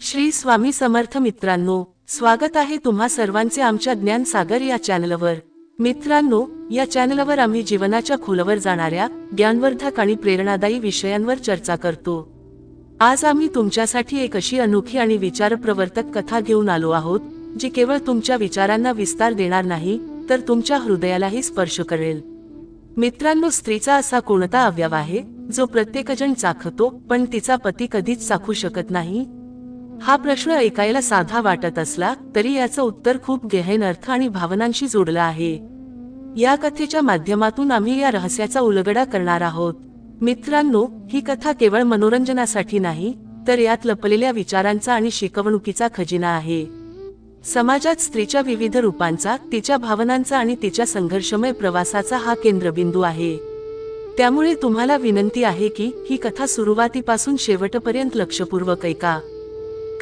श्री स्वामी समर्थ मित्रांनो स्वागत आहे तुम्हा सर्वांचे आमच्या ज्ञान सागर या चॅनलवर. मित्रांनो या चॅनलवर आम्ही जीवनाच्या खोलवर जाणाऱ्या ज्ञानवर्धक आणि प्रेरणादायी विषयांवर चर्चा करतो. आज आम्ही तुमच्यासाठी एक अशी अनोखी आणि विचारप्रवर्तक कथा घेऊन आलो आहोत जी केवळ तुमच्या विचारांना विस्तार देणार नाही तर तुमच्या हृदयालाही स्पर्श करेल. मित्रांनो स्त्रीचा असा कोणता अवयव आहे जो प्रत्येकजण चाखतो पण तिचा पती कधीच चाखू शकत नाही? हा प्रश्न ऐकायला साधा वाटत असला तरी याचं उत्तर खूप गहन अर्थ आणि भावनांशी जोडलं आहे. या कथेच्या माध्यमातून आम्ही या रहस्याचा उलगडा करणार आहोत. मित्रांनो ही कथा केवळ मनोरंजनासाठी नाही तर यात लपलेल्या विचारांचा आणि शिकवणुकीचा खजिना आहे. समाजात स्त्रीच्या विविध रूपांचा तिच्या भावनांचा आणि तिच्या संघर्षमय प्रवासाचा हा केंद्रबिंदू आहे. त्यामुळे तुम्हाला विनंती आहे की ही कथा सुरुवातीपासून शेवटपर्यंत लक्षपूर्वक ऐका.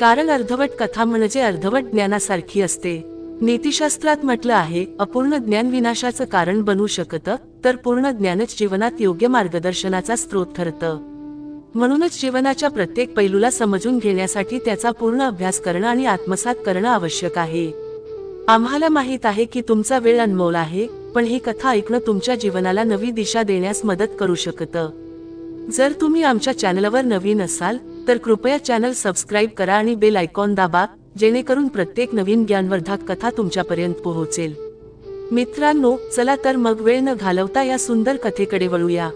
कारण अर्धवट कथा म्हणजे अर्धवट ज्ञानासारखी असते. नीतिशास्त्रात म्हटलं आहे अपूर्ण ज्ञान विनाशाचं कारण बनू शकतं तर पूर्ण ज्ञानच जीवनात योग्य मार्गदर्शनाचा स्रोत ठरतं. म्हणूनच जीवनाच्या प्रत्येक पैलूला समजून घेण्यासाठी त्याचा पूर्ण अभ्यास करणं आणि आत्मसात करणं आवश्यक आहे. आम्हाला माहीत आहे की तुमचा वेळ अनमोल आहे पण ही कथा ऐकणं तुमच्या जीवनाला नवी दिशा देण्यास मदत करू शकतं. जर तुम्ही आमच्या चॅनलवर नवीन असाल तर कृपया चॅनल सबस्क्राईब करा आणि बेल आयकॉन दाबा जेणेकरून प्रत्येक नवीन ज्ञानवर्धक कथा तुमच्यापर्यंत पोहोचेल. मित्रांनो चला तर मग वेळ न घालवता या सुंदर कथेकडे वळूया.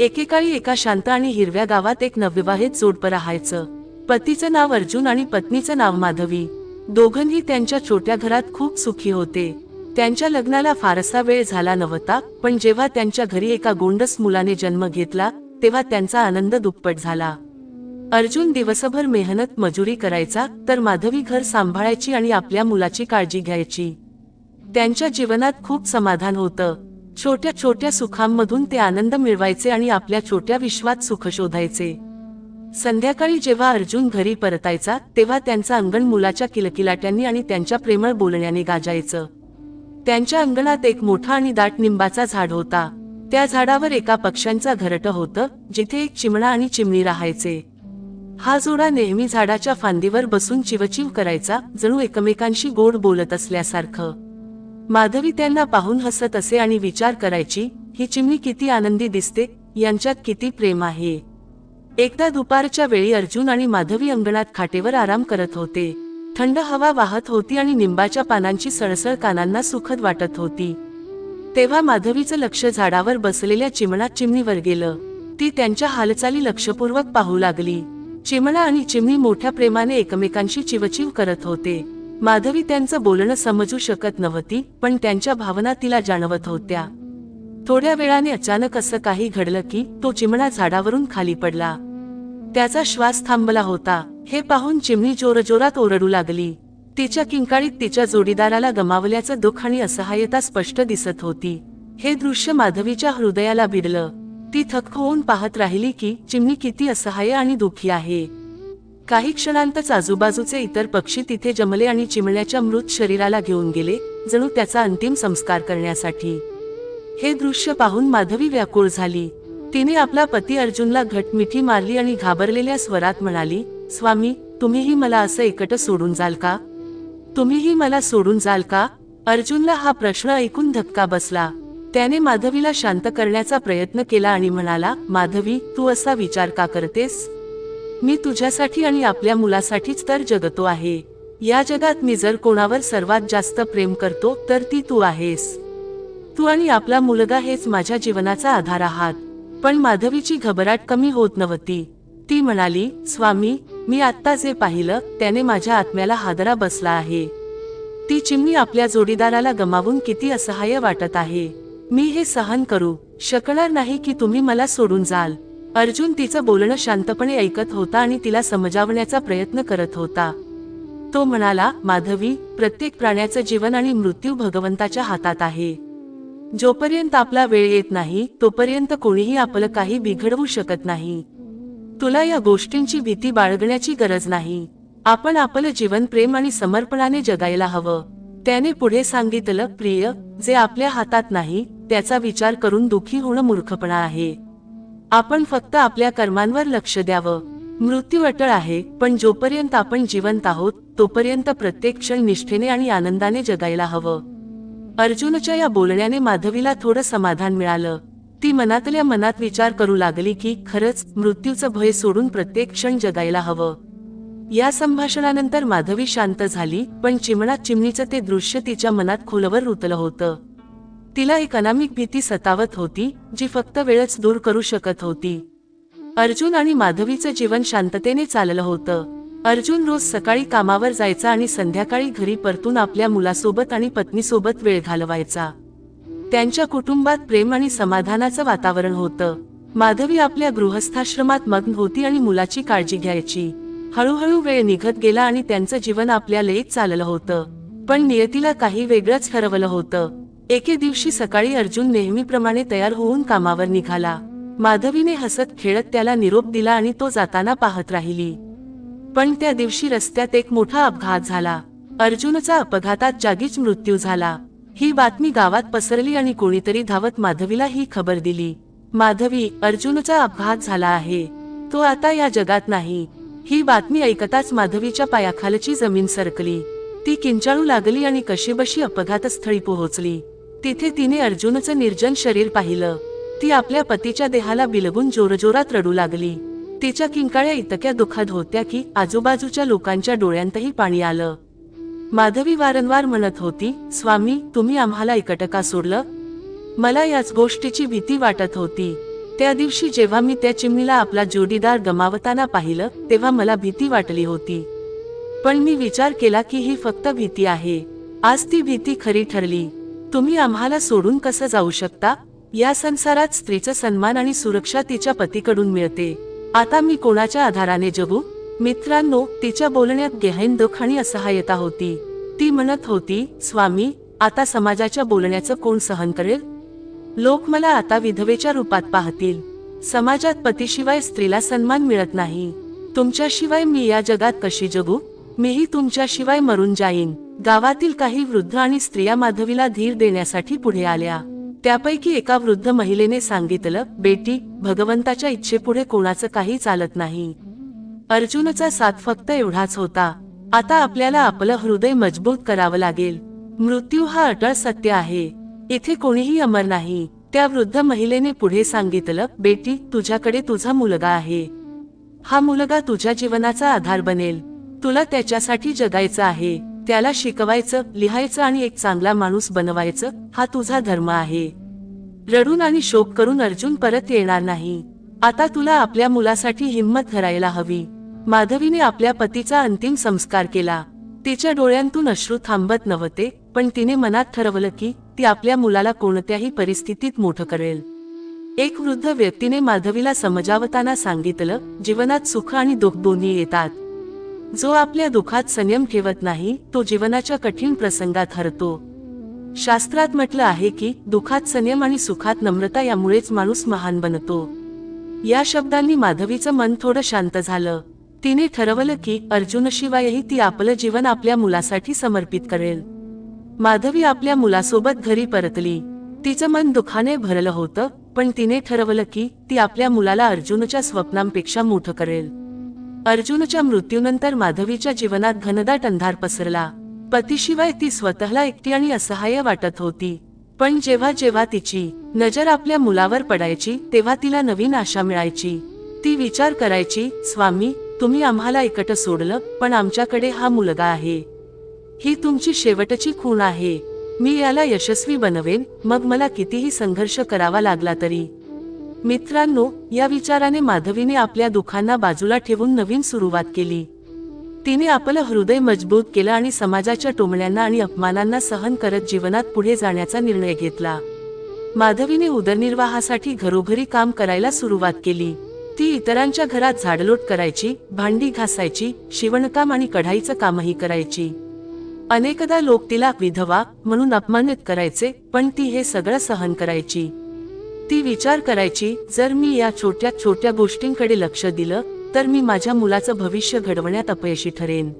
एकेकाळी एका शांत आणि हिरव्या गावात एक नवविवाहित जोडपं राहायचं. पतीचं नाव अर्जुन आणि पत्नीचं नाव माधवी. दोघंही त्यांच्या छोट्या घरात खूप सुखी होते. त्यांच्या लग्नाला फारसा वेळ झाला नव्हता पण जेव्हा त्यांच्या घरी एका गोंडस मुलाने जन्म घेतला तेव्हा त्यांचा आनंद दुप्पट झाला. अर्जुन दिवसभर मेहनत मजुरी करायचा तर माधवी घर सांभाळायची आणि आपल्या मुलाची काळजी घ्यायची. त्यांच्या जीवनात खूप समाधान होतं. छोट्या छोट्या सुखांमधून ते आनंद मिळवायचे आणि आपल्या छोट्या विश्वात सुख शोधायचे. संध्याकाळी जेव्हा अर्जुन घरी परतायचा तेव्हा त्यांचं अंगण मुलाच्या किलकिलाट्यांनी आणि त्यांच्या प्रेमळ बोलण्याने गाजायचं. त्यांच्या अंगणात एक मोठा आणि दाट निंबाचा झाड होता. त्या झाडावर एका पक्ष्यांचा घरट होतं जिथे एक चिमणा आणि चिमणी राहायचे. हा जोडा नेहमी झाडाच्या फांदीवर बसून चिवचिव करायचा जणू एकमेकांशी गोड बोलत असल्यासारखं. माधवी त्यांना पाहून हसत असे आणि विचार करायची ही चिमणी किती आनंदी दिसते यांच्यात किती प्रेम आहे. एकदा दुपारच्या वेळी अर्जुन आणि माधवी अंगणात खाटेवर आराम करत होते. थंड हवा वाहत होती आणि निंबाच्या पानांची सळसळ कानांना सुखद वाटत होती. तेव्हा माधवीचं लक्ष झाडावर बसलेल्या चिमणा चिमणीवर गेलं. ती त्यांच्या हालचाली लक्षपूर्वक पाहू लागली. चिमणा आणि चिमणी मोठ्या प्रेमाने एकमेकांशी चिवचिव करत होते. माधवी त्यांचं बोलणं समजू शकत नव्हती पण त्यांच्या भावना तिला जाणवत होत्या. थोड्या वेळाने अचानक असं काही घडलं की तो चिमणा झाडावरून खाली पडला. त्याचा श्वास थांबला होता. हे पाहून चिमणी जोरजोरात ओरडू लागली. तिच्या किंकाळीत तिच्या जोडीदाराला गमावल्याचं दुःख आणि असहाय्यता स्पष्ट दिसत होती. हे दृश्य माधवीच्या हृदयाला भिडलं. ती थक्क होऊन पाहत राहिली की चिमणी किती असहाय्य आणि दुःखी आहे. काही क्षणांतच आजूबाजूचे इतर पक्षी तिथे जमले आणि चिमण्याच्या मृत शरीराला घेऊन गेले जणू त्याचा अंतिम संस्कार करण्यासाठी. हे दृश्य पाहून माधवी व्याकुळ झाली. तिने आपला पती अर्जुनला घट मिठी मारली आणि घाबरलेल्या स्वरात म्हणाली स्वामी तुम्हीही मला असं एकट सोडून जाल का? तुम्हीही मला सोडून जाल का? अर्जुनला हा प्रश्न ऐकून धक्का बसला. त्याने माधवीला शांत करण्याचा प्रयत्न केला आणि म्हणाला माधवी तू असा विचार का करतेस? मी तुझ्यासाठी आणि आपल्या मुलासाठीच तर जगतो आहे. या जगात मी जर कोणावर सर्वात जास्त प्रेम करतो तर ती तू आहेस. तू आणि आपला मुलगा हेच माझ्या जीवनाचा आधार आहात. पण माधवीची घबराट कमी होत नव्हती. ती म्हणाली स्वामी मी आत्ता जे पाहिलं त्याने माझ्या आत्म्याला हादरा बसला आहे. ती चिमणी आपल्या जोडीदाराला गमावून किती असहाय्य वाटत आहे. मी हे सहन करू शकणार नाही की तुम्ही मला सोडून जाल. अर्जुन तिचं बोलणं शांतपणे ऐकत होता आणि तिला समजावण्याचा प्रयत्न करत होता. तो म्हणाला माधवी प्रत्येक प्राण्याचं जीवन आणि मृत्यू भगवंताच्या हातात आहे. जोपर्यंत आपला वेळ येत नाही तोपर्यंत कोणीही आपलं काही बिघडवू शकत नाही. तुला या गोष्टींची भीती बाळगण्याची गरज नाही. आपण आपलं जीवन प्रेम आणि समर्पणाने जगायला हवं. त्याने पुढे सांगितलं प्रिय जे आपल्या हातात नाही त्याचा विचार करून दुखी होणं मूर्खपणा आहे. आपण फक्त आपल्या कर्मांवर लक्ष द्यावं. मृत्यू अटळ आहे पण जोपर्यंत आपण जिवंत आहोत तोपर्यंत प्रत्येक क्षण निष्ठेने आणि आनंदाने जगायला हवं. अर्जुनच्या या बोलण्याने माधवीला थोडं समाधान मिळालं. ती मनातल्या मनात विचार करू लागली की खरंच मृत्यूचं भय सोडून प्रत्येक क्षण जगायला हवं. या संभाषणानंतर माधवी शांत झाली पण चिमणात चिमणीचं ते दृश्य तिच्या मनात खोलवर रुतलं होतं. तिला एक अनामिक भीती सतावत होती जी फक्त वेळच दूर करू शकत होती. अर्जुन आणि माधवीचं जीवन शांततेने चाललं होतं. अर्जुन रोज सकाळी कामावर जायचा आणि संध्याकाळी घरी परतून आपल्या मुलासोबत आणि पत्नीसोबत वेळ घालवायचा. त्यांच्या कुटुंबात प्रेम आणि समाधानाचं वातावरण होतं. माधवी आपल्या गृहस्थाश्रमात मग्न होती आणि मुलाची काळजी घ्यायची. हळूहळू वेळ निघत गेला आणि त्यांचं जीवन आपल्या लयीत चाललं होतं. पण नियतीला काही वेगळंच ठरवलं होतं. एके दिवशी सकाळी अर्जुन नेहमीप्रमाणे तयार होऊन कामावर निघाला. माधवीने हसत खेळत त्याला निरोप दिला आणि तो जाताना पाहत राहिली. पण त्या दिवशी रस्त्यात एक मोठा अपघात झाला. अर्जुनचा अपघातात जागीच मृत्यू झाला. ही बातमी गावात पसरली आणि कोणीतरी धावत माधवीला ही खबर दिली. माधवी अर्जुनचा अपघात झाला आहे. तो आता या जगात नाही. ही बातमी ऐकताच माधवीच्या पायाखालची जमीन सरकली. ती किंचाळू लागली आणि कशीबशी अपघातस्थळी पोहोचली. तिथे तिने अर्जुनचं निर्जन शरीर पाहिलं. ती आपल्या पतीच्या देहाला बिलगून जोरजोरात रडू लागली. तिच्या किंकाळ्या इतक्या दुःखात होत्या की आजूबाजूच्या लोकांच्या डोळ्यांतही पाणी आलं. माधवी वारंवार म्हणत होती स्वामी तुम्ही आम्हाला एकटका सोडलं? मला याच गोष्टीची भीती वाटत होती. त्या दिवशी जेव्हा मी त्या चिमणीला आपला जोडीदार गमावताना पाहिलं तेव्हा मला भीती वाटली होती. पण मी विचार केला की ही फक्त भीती आहे. आज ती भीती खरी ठरली. तुम्ही आम्हाला सोडून कसं जाऊ शकता? या संसारात स्त्रीचा सन्मान आणि सुरक्षा तिच्या पतीकडून मिळते. आता मी कोणाच्या आधाराने जगू? मित्रांनो तिच्या बोलण्यात गहन दुःख आणि असहाय्यता होती. ती म्हणत होती स्वामी आता समाजाच्या बोलण्याचं कोण सहन करेल? लोक मला आता विधवेच्या रूपात पाहतील. समाजात पतीशिवाय स्त्रीला सन्मान मिळत नाही. तुमच्याशिवाय मी या जगात कशी जगू? मीही तुमच्याशिवाय मरून जाईन. गावातील काही वृद्ध आणि स्त्रिया माधवीला धीर देण्यासाठी पुढे आल्या. त्यापैकी एका वृद्ध महिलेने सांगितलं बेटी भगवंताच्या इच्छेपुढे कोणाचं काही चालत नाही. अर्जुनचा साथ फक्त एवढाच होता. आता आपल्याला आपलं हृदय मजबूत करावं लागेल. मृत्यू हा अटळ सत्य आहे. इथे कोणीही अमर नाही. त्या वृद्ध महिलेने पुढे सांगितलं बेटी तुझ्याकडे तुझा मुलगा आहे. हा मुलगा तुझ्या जीवनाचा आधार बनेल. तुला त्याच्यासाठी जगायचं आहे. त्याला शिकवायचं लिहायचं आणि एक चांगला माणूस बनवायचं हा तुझा धर्म आहे. रडून आणि शोक करून अर्जुन परत येणार नाही. आता तुला आपल्या मुलासाठी हिंमत धरायला हवी. माधवीने आपल्या पतीचा अंतिम संस्कार केला. तिच्या डोळ्यांतून अश्रू थांबत नव्हते पण तिने मनात ठरवलं की ती आपल्या मुलाला कोणत्याही परिस्थितीत मोठं करेल. एक वृद्ध व्यक्तीने माधवीला समजावताना सांगितलं जीवनात सुख आणि दुःख दोन्ही येतात. जो आपल्या दुःखात संयम ठेवत नाही तो जीवनाच्या कठीण प्रसंगात हरतो. शास्त्रात म्हटलं आहे की दुःखात संयम आणि सुखात नम्रता यामुळेच माणूस महान बनतो. या शब्दांनी माधवीचं मन थोडं शांत झालं. तिने ठरवलं की अर्जुनशिवायही ती आपलं जीवन आपल्या मुलासाठी समर्पित करेल. माधवी आपल्या मुलासोबत घरी परतली. तिचं मन दुखाने भरलं होतं पण तिने ठरवलं की ती आपल्या मुलाला अर्जुनच्या स्वप्नांपेक्षा मोठं करेल. अर्जुनच्या मृत्यूनंतर माधवीच्या जीवनात घनदाट अंधार पसरला. पतीशिवाय ती स्वतःला एकटी आणि असहाय्य वाटत होती. पण जेव्हा जेव्हा तिची नजर आपल्या मुलावर पडायची तेव्हा तिला नवीन आशा मिळायची. ती विचार करायची स्वामी तुम्ही आम्हाला एकट सोडलं पण आमच्याकडे हा मुलगा आहे. ही तुमची शेवटची खूण आहे. मी याला यशस्वी बनवेन मग मला कितीही संघर्ष करावा लागला तरी. मित्रांनो या विचाराने माधवीने आपल्या दुखांना बाजूला ठेवून नवीन सुरुवात केली. तिने आपलं हृदय मजबूत केलं आणि समाजाच्या टोमण्यांना आणि अपमानांना सहन करत जीवनात पुढे जाण्याचा निर्णय घेतला. माधवीने उदरनिर्वाहासाठी घरोघरी काम करायला सुरुवात केली. ती इतरांच्या घरात झाडलोट करायची भांडी घासायची शिवणकाम आणि कढाईचं कामही करायची. अनेकदा लोक तिला विधवा म्हणून अपमानित करायचे पण ती हे सगळं सहन करायची. ती विचार करायची जर मी या छोट्या छोट्या गोष्टींकडे लक्ष दिलं तर मी माझ्या मुलाचं भविष्य घडवण्यात अपयशी ठरेन.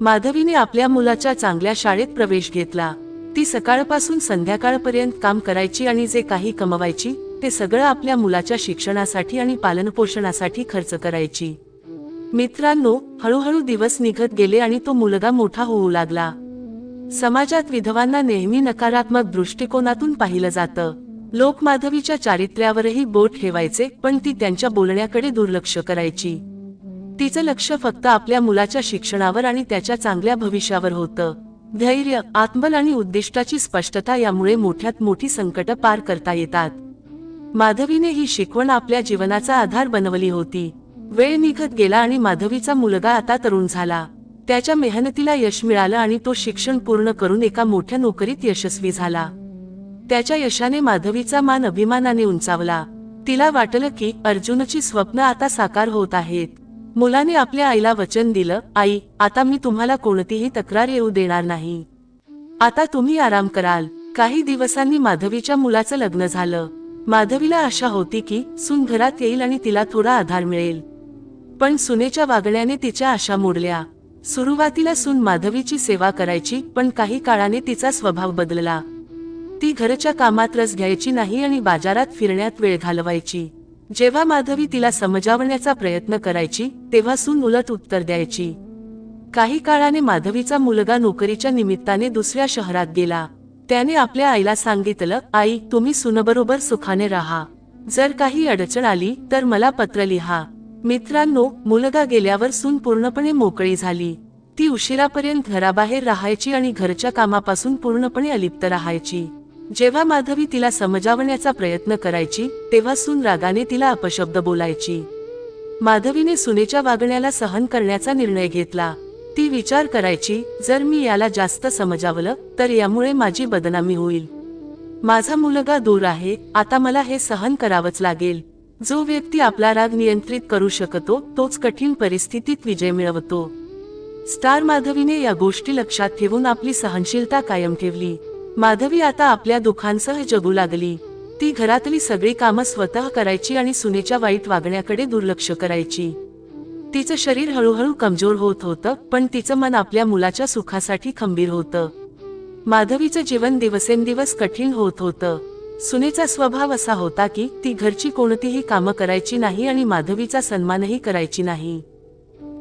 माधवीने आपल्या मुलाच्या चांगल्या शाळेत प्रवेश घेतला. ती सकाळपासून संध्याकाळपर्यंत काम करायची आणि जे काही कमवायची ते सगळं आपल्या मुलाच्या शिक्षणासाठी आणि पालनपोषणासाठी खर्च करायची. मित्रांनो हळूहळू दिवस निघत गेले आणि तो मुलगा मोठा होऊ लागला. समाजात विधवांना नेहमी नकारात्मक दृष्टिकोनातून पाहिलं जातं. लोकमाधवीच्या चारित्र्यावरही बोट ठेवायचे पण ती त्यांच्या बोलण्याकडे दुर्लक्ष करायची. तिचं लक्ष फक्त आपल्या मुलाच्या शिक्षणावर आणि त्याच्या चांगल्या भविष्यावर होतं. धैर्य आत्मबल आणि उद्दिष्टाची स्पष्टता यामुळे मोठ्यात मोठी संकट पार करता येतात. माधवीने ही शिकवण आपल्या जीवनाचा आधार बनवली होती. वेळ निघत गेला आणि माधवीचा मुलगा आता तरुण झाला. त्याच्या मेहनतीला यश मिळालं आणि तो शिक्षण पूर्ण करून एका मोठ्या नोकरीत यशस्वी झाला. त्याच्या यशाने माधवीचा मान अभिमानाने उंचावला. तिला वाटलं की अर्जुनची स्वप्न आता साकार होत आहेत. मुलाने आपल्या आईला वचन दिलं आई आता मी तुम्हाला कोणतीही तक्रार येऊ देणार नाही. आता तुम्ही आराम कराल. काही दिवसांनी माधवीच्या मुलाचं लग्न झालं. माधवीला आशा होती की सुन घरात येईल आणि तिला थोडा आधार मिळेल. पण सुनेच्या वागण्याने तिच्या आशा मोडल्या. सुरुवातीला सून माधवीची सेवा करायची पण काही काळाने तिचा स्वभाव बदलला. ती घरच्या कामात रस घ्यायची नाही आणि बाजारात फिरण्यात वेळ घालवायची. जेव्हा माधवी तिला समजावण्याचा प्रयत्न करायची तेव्हा सून उलट उत्तर द्यायची. काही काळाने माधवीचा मुलगा नोकरीच्या निमित्ताने दुसऱ्या शहरात गेला. त्याने आपल्या आईला सांगितलं आई तुम्ही सुनबरोबर सुखाने राहा. जर काही अडचण आली तर मला पत्र लिहा. मित्रांनो मुलगा गेल्यावर सून पूर्णपणे मोकळी झाली. ती उशिरापर्यंत घराबाहेर राहायची आणि घरच्या कामापासून पूर्णपणे अलिप्त राहायची. जेव्हा माधवी तिला समजावण्याचा प्रयत्न करायची तेव्हा सून रागाने तिला अपशब्द बोलायची. माधवीने सुनेच्या वागण्याला सहन करण्याचा निर्णय घेतला. ती विचार करायची जर मी याला जास्त समजावलं तर यामुळे माझी बदनामी होईल. माझा मुलगा दूर आहे आता मला हे सहन करावंच लागेल. जो व्यक्ती आपला राग नियंत्रित करू शकतो तोच कठीण परिस्थितीत विजय मिळवतो. स्टार माधवीने या गोष्टी लक्षात ठेवून आपली सहनशीलता कायम ठेवली. माधवी आता आपल्या दुःखांसह जगू लागली. ती घरातली सगळी कामं स्वतः करायची आणि सुनेच्या वाईट वागण्याकडे दुर्लक्ष करायची. तिचं शरीर हळूहळू कमजोर होत होतं पण तिचं मन आपल्या मुलाच्या सुखासाठी खंबीर होतं. माधवीचं जीवन दिवसेंदिवस कठीण होत होतं. सुनेचा स्वभाव असा होता की ती घरची कोणतीही कामं करायची नाही आणि माधवीचा सन्मानही करायची नाही.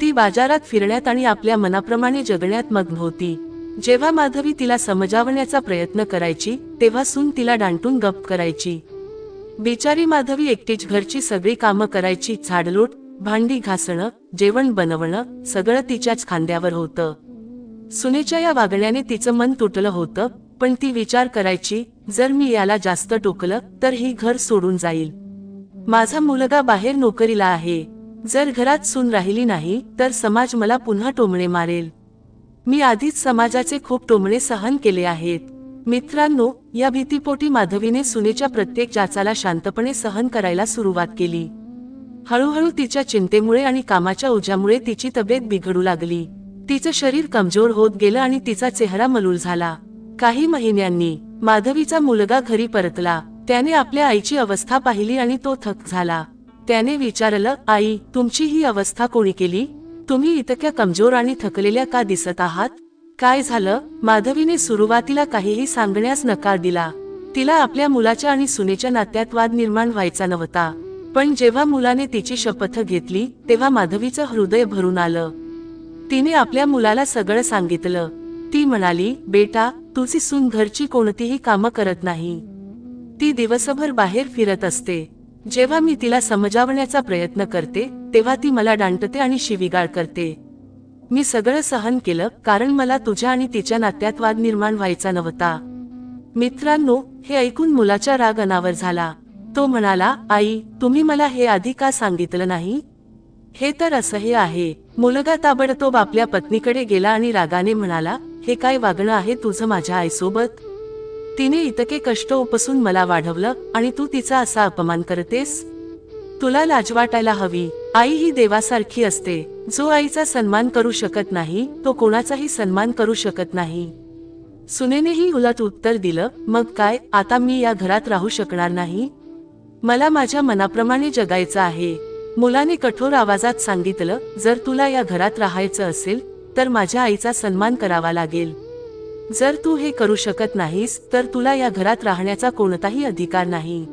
ती बाजारात फिरण्यात आणि आपल्या मनाप्रमाणे जगण्यात मग्न होती. जेव्हा माधवी तिला समजावण्याचा प्रयत्न करायची तेव्हा सून तिला डांटून गप करायची. बिचारी माधवी एकटीच घरची सगळी कामं करायची झाडलोट भांडी घासणं जेवण बनवणं सगळं तिच्याच खांद्यावर होतं. सुनेच्या या वागण्याने तिचं मन तुटलं होतं पण ती विचार करायची जर मी याला जास्त टोकलं तर ही घर सोडून जाईल. माझा मुलगा बाहेर नोकरीला आहे. जर घरात सून राहिली नाही तर समाज मला पुन्हा टोमणे मारेल. मी आधीच समाजाचे खूप टोमणे सहन केले आहेत. मित्रांनो या भीतीपोटी माधवीने सुनेच्या प्रत्येक जाचाला शांतपणे सहन करायला सुरुवात केली. हळूहळू तिच्या चिंतेमुळे आणि कामाच्या ओझ्यामुळे तिची तब्येत बिघडू लागली. तिचं शरीर कमजोर होत गेलं आणि तिचा चेहरा मलूल झाला. काही महिन्यांनी माधवीचा मुलगा घरी परतला. त्याने आपल्या आईची अवस्था पाहिली आणि तो थक झाला. त्याने विचारलं आई तुमची ही अवस्था कोणी केली? तुम्ही इतक्या कमजोर आणि थकलेल्या का दिसत आहात? काय झालं? माधवीने सुरुवातीला काहीही सांगण्यास नकार दिला. तिला आपल्या मुलाच्या आणि सुनेच्या नात्यात वाद निर्माण व्हायचा नव्हता. पण जेव्हा मुलाने तिची शपथ घेतली तेव्हा माधवीचं हृदय भरून आलं. तिने आपल्या मुलाला सगळं सांगितलं. ती म्हणाली बेटा तुझी सून घरची कोणतीही कामं करत नाही. ती दिवसभर बाहेर फिरत असते. जेव्हा मी तिला समजावण्याचा प्रयत्न करते तेव्हा ती मला डांटते आणि शिवीगाळ करते. मी सगळं सहन केलं कारण मला तुझ्या आणि तिच्या नात्यात वाद निर्माण व्हायचा नव्हता. मित्रांनो हे ऐकून मुलाचा राग अनावर झाला. तो म्हणाला आई तुम्ही मला हे आधी का सांगितलं नाही? हे तर असह्य आहे. मुलगा ताबडतोब आपल्या पत्नीकडे गेला आणि रागाने म्हणाला हे काय वागणं आहे तुझं माझ्या आईसोबत? तिने इतके कष्ट उपसून मला वाढवलं आणि तू तिचा असा अपमान करतेस? तुला लाज वाटायला हवी. आई ही देवासारखी असते. जो आईचा सन्मान करू शकत नाही तो कोणाचाही सन्मान करू शकत नाही. सुनेनेही उलट उत्तर दिलं मग काय आता मी या घरात राहू शकणार नाही? मला माझ्या मनाप्रमाणे जगायचं आहे. मुलाने कठोर आवाजात सांगितलं जर तुला या घरात राहायचं असेल तर माझ्या आईचा सन्मान करावा लागेल. जर तू हे करू शकत नाहीस तर तुला या घरात राहण्याचा कोणताही अधिकार नाही.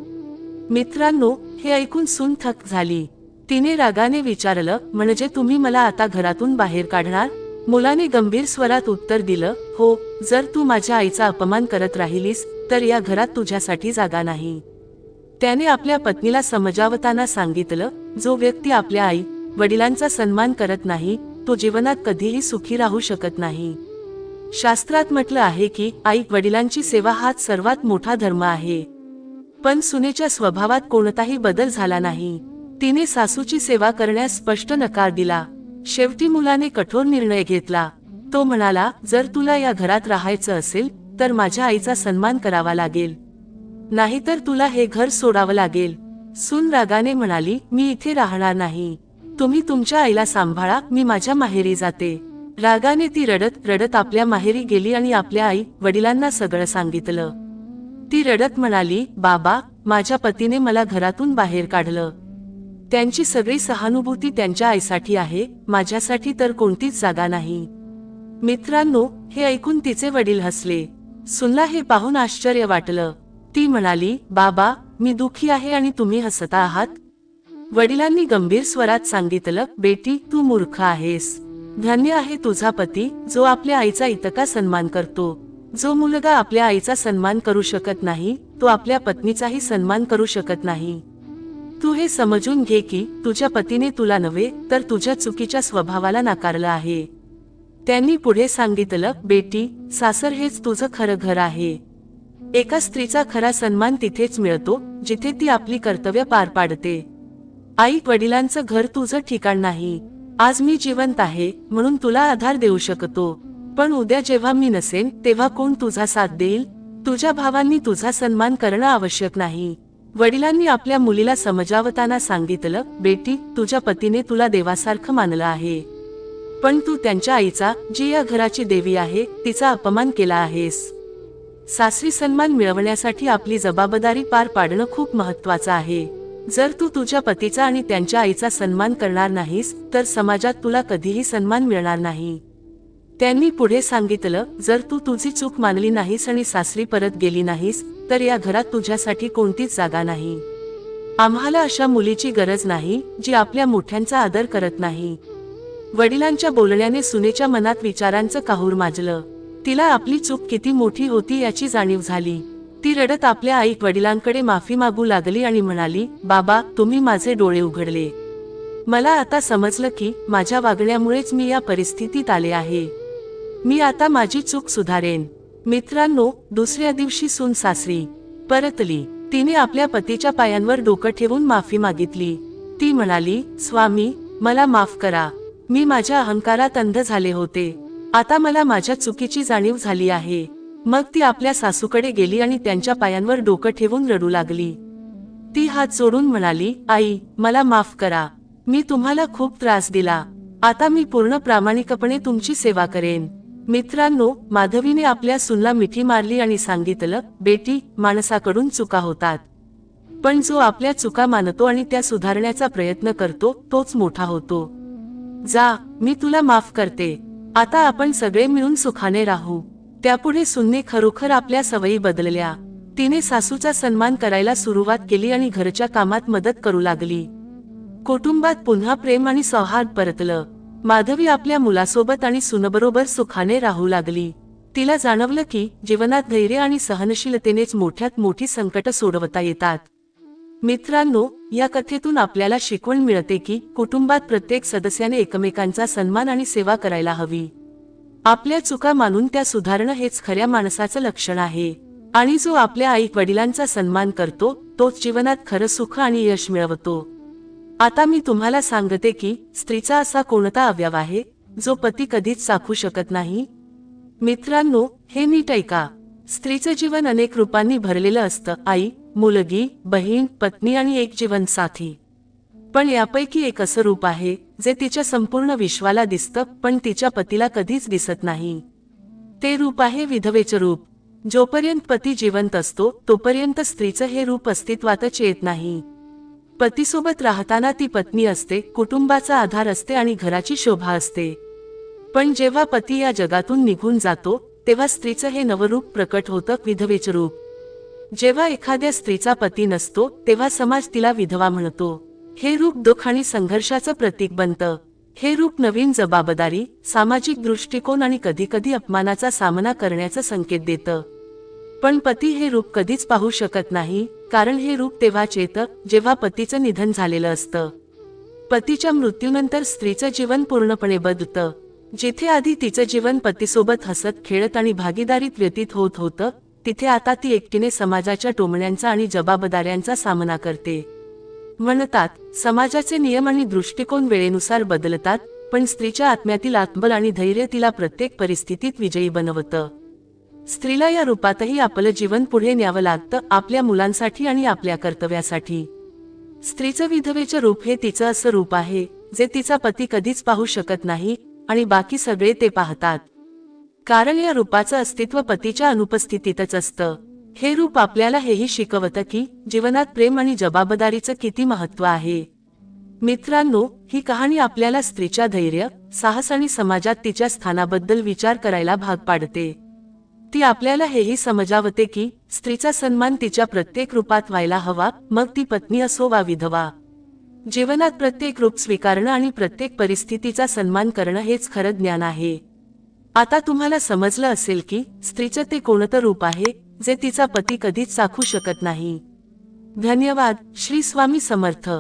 मित्रांनो हे ऐकून सून थक झाली. तिने रागाने विचारलं म्हणजे तुम्ही मला आता घरातून बाहेर काढणार? मुलाने गंभीर स्वरात उत्तर दिलं हो जर तू माझ्या आईचा अपमान करत राहिलीस तर या घरात तुझ्यासाठी जागा नाही. त्याने आपल्या पत्नीला समजावताना सांगितलं जो व्यक्ती आपल्या आई वडिलांचा सन्मान करत नाही तो जीवनात कधीही सुखी राहू शकत नाही. शास्त्रात म्हटलं आहे की आई वडिलांची सेवा हाच सर्वात मोठा धर्म आहे. पण सुनेच्या स्वभावात कोणताही बदल झाला नाही. तिने सासूची सेवा करण्यास स्पष्ट नकार दिला. शेवटी मुलाने कठोर निर्णय घेतला. तो म्हणाला जर तुला या घरात राहायचं असेल तर माझ्या आईचा सन्मान करावा लागेल. नाहीतर तुला हे घर सोडावं लागेल. सुन रागाने म्हणाली मी इथे राहणार नाही. तुम्ही तुमच्या आईला सांभाळा मी माझ्या माहेरी जाते. रागाने ती रडत रडत आपल्या माहेरी गेली आणि आपल्या आई वडिलांना सगळं सांगितलं. ती रडत म्हणाली बाबा माझ्या पतीने मला घरातून बाहेर काढलं. त्यांची सगळी सहानुभूती त्यांच्या आईसाठी आहे माझ्यासाठी तर कोणतीच जागा नाही. मित्रांनो हे ऐकून तिचे वडील हसले. सुनला हे पाहून आश्चर्य वाटलं. ती म्हणाली बाबा मी दुखी आहे आणि तुम्ही हसता आहात. वडिलांनी गंभीर स्वरात सांगितलं बेटी तू मूर्ख आहेस. धन्य आहे तुझा पती जो आपल्या आईचा इतका सन्मान करतो. जो मुलगा आपल्या आईचा सन्मान करू शकत नाही तो आपल्या पत्नीचाही सन्मान करू शकत नाही. तू हे समजून घे की तुझ्या पतीने तुला नव्हे तर तुझ्या चुकीच्या स्वभावाला नाकारलं आहे. त्यांनी पुढे सांगितलं बेटी सासर हेच तुझं खरं घर आहे. एका स्त्रीचा खरा सन्मान तिथेच मिळतो जिथे ती आपली कर्तव्य पार पाडते. आई वडिलांचं घर तुझं ठिकाण नाही. आज मी जिवंत आहे म्हणून तुला आधार देऊ शकतो. पण उद्या जेव्हा मी नसेन तेव्हा कोण तुझा साथ देईल? तुझ्या भावांनी तुझा सन्मान करणं आवश्यक नाही. वडिलांनी आपल्या मुलीला समजावताना सांगितलं बेटी तुझ्या पतीने तुला देवासारखं मानलं आहे. पण तू त्यांच्या आईचा जी या घराची देवी आहे तिचा अपमान केला आहेस. सासरी सन्मान मिळवण्यासाठी आपली जबाबदारी पार पाडणं खूप महत्वाचं आहे. जर तू तुझ्या पतीचा आणि त्यांच्या आईचा सन्मान करणार नाहीस तर समाजात तुला कधीही सन्मान मिळणार नाही. त्यांनी पुढे सांगितलं जर तू तुझी चूक मानली नाहीस आणि सासरी परत गेली नाहीस तर या घरात तुझ्यासाठी कोणतीच जागा नाही. आम्हाला अशा मुलीची गरज नाही जी आपल्या मोठ्यांचा आदर करत नाही. वडिलांच्या बोलण्याने सुनेच्या मनात विचारांचं काहूर माजलं. तिला आपली चूक किती मोठी होती याची जाणीव झाली. ती रडत आपल्या आई वडिलांकडे माफी मागू लागली आणि म्हणाली बाबा तुम्ही माझे डोळे उघडले. मला आता समजलं की माझ्या वागण्यामुळेच मी या परिस्थितीत आले आहे. मी आता माझी चूक सुधारेन. मित्रांनो दुसऱ्या दिवशी सून सासरी. परतली. तिने आपल्या पतीच्या पायांवर डोकं ठेवून माफी मागितली. ती म्हणाली स्वामी मला माफ करा. मी माझ्या अहंकारात अंध झाले होते. आता मला माझ्या चुकीची जाणीव झाली आहे. मग ती आपल्या सासूकडे गेली आणि त्यांच्या पायांवर डोकं ठेवून रडू लागली. ती हात जोडून म्हणाली आई मला माफ करा. मी तुम्हाला खूप त्रास दिला. आता मी पूर्ण प्रामाणिकपणे तुमची सेवा करेन. मित्रांनो माधवीने आपल्या सुनला मिठी मारली आणि सांगितलं बेटी माणसाकडून चुका होतात. पण जो आपल्या चुका मानतो आणि त्या सुधारण्याचा प्रयत्न करतो तोच मोठा होतो. जा मी तुला माफ करते. आता आपण सगळे मिळून सुखाने राहू. त्यापुढे सुनने खरोखर आपल्या सवयी बदलल्या. तिने सासूचा सन्मान करायला सुरुवात केली आणि घरच्या कामात मदत करू लागली. कुटुंबात पुन्हा प्रेम आणि सौहार्द परतलं. माधवी आपल्या मुलासोबत आणि सुनबरोबर सुखाने राहू लागली. तिला जाणवलं की जीवनात धैर्य आणि सहनशीलतेनेच मोठ्यात मोठी संकट सोडवता येतात. मित्रांनो या कथेतून आपल्याला शिकवण मिळते की कुटुंबात प्रत्येक सदस्याने एकमेकांचा सन्मान आणि सेवा करायला हवी. आपल्या चुका मानून त्या सुधारणं हेच खऱ्या माणसाचं लक्षण आहे. आणि जो आपल्या आई वडिलांचा सन्मान करतो तोच जीवनात खरं सुख आणि यश मिळवतो. आता मी तुम्हाला सांगते की स्त्रीचा असा कोणता अवयव आहे जो पती कधीच चाखू शकत नाही? मित्रांनो हे नीट ऐका. स्त्रीचं जीवन अनेक रूपांनी भरलेलं असतं. आई मुलगी बहीण पत्नी आणि एक जीवन साथी पण यापैकी एक असं रूप आहे जे तिच्या संपूर्ण विश्वाला दिसतं पण तिच्या पतीला कधीच दिसत नाही. ते रूप आहे विधवेचं रूप. जोपर्यंत पती जिवंत असतो तोपर्यंत स्त्रीचं हे रूप अस्तित्वातच येत नाही. पतीसोबत राहताना ती पत्नी असते कुटुंबाचा आधार असते आणि घराची शोभा असते. पण जेव्हा पती या जगातून निघून जातो तेव्हा स्त्रीचं हे नवरूप प्रकट होतं विधवेचं रूप. जेव्हा एखाद्या स्त्रीचा पती नसतो तेव्हा समाज तिला विधवा म्हणतो. हे रूप दुःख आणि संघर्षाचं प्रतीक बनतं. हे रूप नवीन जबाबदारी सामाजिक दृष्टिकोन आणि कधीकधी अपमानाचा सामना करण्याचा संकेत देतं. पण पती हे रूप कधीच पाहू शकत नाही कारण हे रूप तेव्हाच येतं जेव्हा पतीचं निधन झालेलं असतं. पतीच्या मृत्यूनंतर स्त्रीचं जीवन पूर्णपणे बदलतं. जिथे आधी तिचं जीवन पतीसोबत हसत खेळत आणि भागीदारीत व्यतीत होत होतं तिथे आता ती एकटीने समाजाच्या टोमण्यांचा आणि जबाबदाऱ्यांचा सामना करते. म्हणतात समाजाचे नियम आणि दृष्टिकोन वेळेनुसार बदलतात पण स्त्रीच्या आत्म्यातील आत्मबल आणि धैर्य तिला प्रत्येक परिस्थितीत विजयी बनवतं. स्त्रीला या रूपातही आपलं जीवन पुढे न्यावं लागतं आपल्या मुलांसाठी आणि आपल्या कर्तव्यासाठी. स्त्रीचं विधवेचं रूप हे तिचं असं रूप आहे जे तिचा पती कधीच पाहू शकत नाही आणि बाकी सगळे ते पाहतात. कारण या रूपाचं अस्तित्व पतीच्या अनुपस्थितीतच असतं. हे रूप आपल्याला हेही शिकवतं की जीवनात प्रेम आणि जबाबदारीचं किती महत्त्व आहे. मित्रांनो ही कहाणी आपल्याला स्त्रीच्या धैर्य साहस आणि समाजात तिच्या स्थानाबद्दल विचार करायला भाग पाडते. ती आपल्याला हेही समजावते की स्त्रीचा सन्मान तिच्या प्रत्येक रूपात व्हायला हवा मग ती पत्नी असो वा विधवा. जीवनात प्रत्येक रूप स्वीकारणं आणि प्रत्येक परिस्थितीचा सन्मान करणं हेच खरं ज्ञान आहे. आता तुम्हाला समजलं असेल की स्त्रीचं ते कोणतं रूप आहे जे तिचा पती कधीच चाखू शकत नाही. धन्यवाद श्री स्वामी समर्थ.